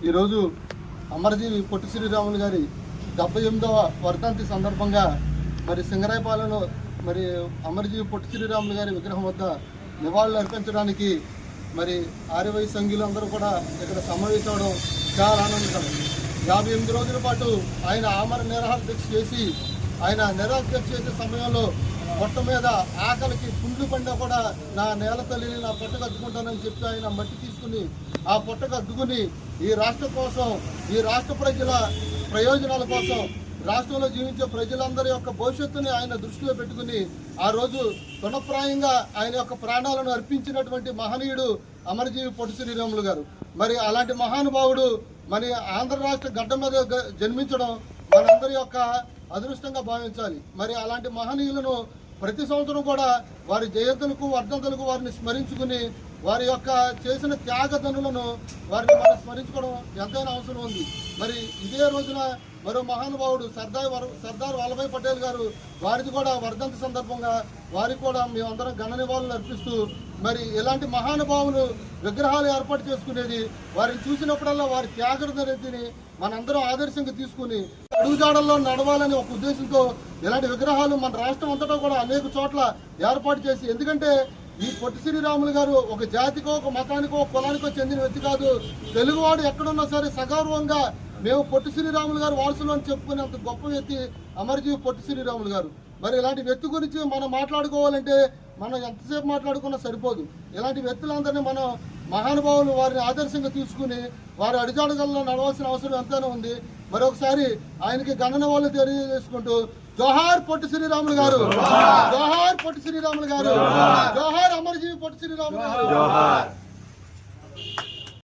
ఈరోజు అమరజీవి పొట్టి శ్రీరాములు గారి డెబ్బై ఎనిమిదవ వర్ధంతి సందర్భంగా మరి సింగరాయపాలెంలో మరి అమరజీవి పొట్టి శ్రీరాములు గారి విగ్రహం వద్ద నివాళులు అర్పించడానికి మరి ఆర్యవై సంఘీయులు అందరూ కూడా ఇక్కడ సమావేశమవడం చాలా ఆనందకరం. యాభై ఎనిమిది రోజుల పాటు ఆయన ఆమర నిరాహార దీక్ష చేసి ఆయన నిరాహార దీక్ష చేసే సమయంలో పొట్ట మీద ఆకలికి పుండ్లు పండ కూడా నా నేల తల్లిని నా పొట్ట అద్దుకుంటానని చెప్పి ఆయన మట్టి తీసుకుని ఆ పొట్ట అద్దుకుని ఈ రాష్ట్రం కోసం ఈ రాష్ట్ర ప్రజల ప్రయోజనాల కోసం రాష్ట్రంలో జీవించే ప్రజలందరి యొక్క భవిష్యత్తుని ఆయన దృష్టిలో పెట్టుకుని ఆ రోజు తృణప్రాయంగా ఆయన యొక్క ప్రాణాలను అర్పించినటువంటి మహనీయుడు అమరజీవి పొట్టి శ్రీరాములు గారు. మరి అలాంటి మహానుభావుడు మరి ఆంధ్ర రాష్ట్ర గడ్డ మీద గ- జన్మించడం మనందరి యొక్క అదృష్టంగా భావించాలి. మరి అలాంటి మహనీయులను ప్రతి సంవత్సరం కూడా వారి జయంతులకు వర్ధంతులకు వారిని స్మరించుకుని వారి యొక్క చేసిన త్యాగదనులను వారిని మనం స్మరించుకోవడం ఎంతైనా అవసరం ఉంది. మరి ఇదే రోజున మరో మహానుభావుడు సర్దార్ వర- సర్దార్ వల్లభాయ్ పటేల్ గారు వారిది కూడా వర్ధంతి సందర్భంగా వారికి కూడా మేమందరం ఘన నివాళులు అర్పిస్తూ మరి ఇలాంటి మహానుభావులు విగ్రహాలు ఏర్పాటు చేసుకునేది వారిని చూసినప్పుడల్లా వారి త్యాగదనిని మనందరం ఆదర్శంగా తీసుకుని అడుగుజాడల్లో నడవాలని ఒక ఉద్దేశంతో ఇలాంటి విగ్రహాలు మన రాష్ట్రం అంతటా కూడా అనేక చోట్ల ఏర్పాటు చేసి ఎందుకంటే ఈ పొట్టి శ్రీరాములు గారు ఒక జాతికో ఒక మతానికో కులానికో చెందిన వ్యక్తి కాదు. తెలుగువాడు ఎక్కడున్నా సరే సగౌరవంగా మేము పొట్టి శ్రీరాములు గారు వారసులు అని చెప్పుకునేంత గొప్ప వ్యక్తి అమరజీవి పొట్టి శ్రీరాములు గారు. మరి ఇలాంటి వ్యక్తి గురించి మనం మాట్లాడుకోవాలంటే మనం ఎంతసేపు మాట్లాడుకున్నా సరిపోదు. ఇలాంటి వ్యక్తులందరినీ మనం మహానుభావులు వారిని ఆదర్శంగా తీసుకుని వారి అడిజాడుగల్లో నడవాల్సిన అవసరం ఎంతైనా ఉంది. మరొకసారి ఆయనకి గణన వాళ్ళు తెలియజేసుకుంటూ జోహార్ పొట్టి శ్రీరాములు గారు. జోహార్. పొట్టి శ్రీరాములు గారు. జోహార్. అమరజీవి పొట్టి శ్రీరాములు గారు.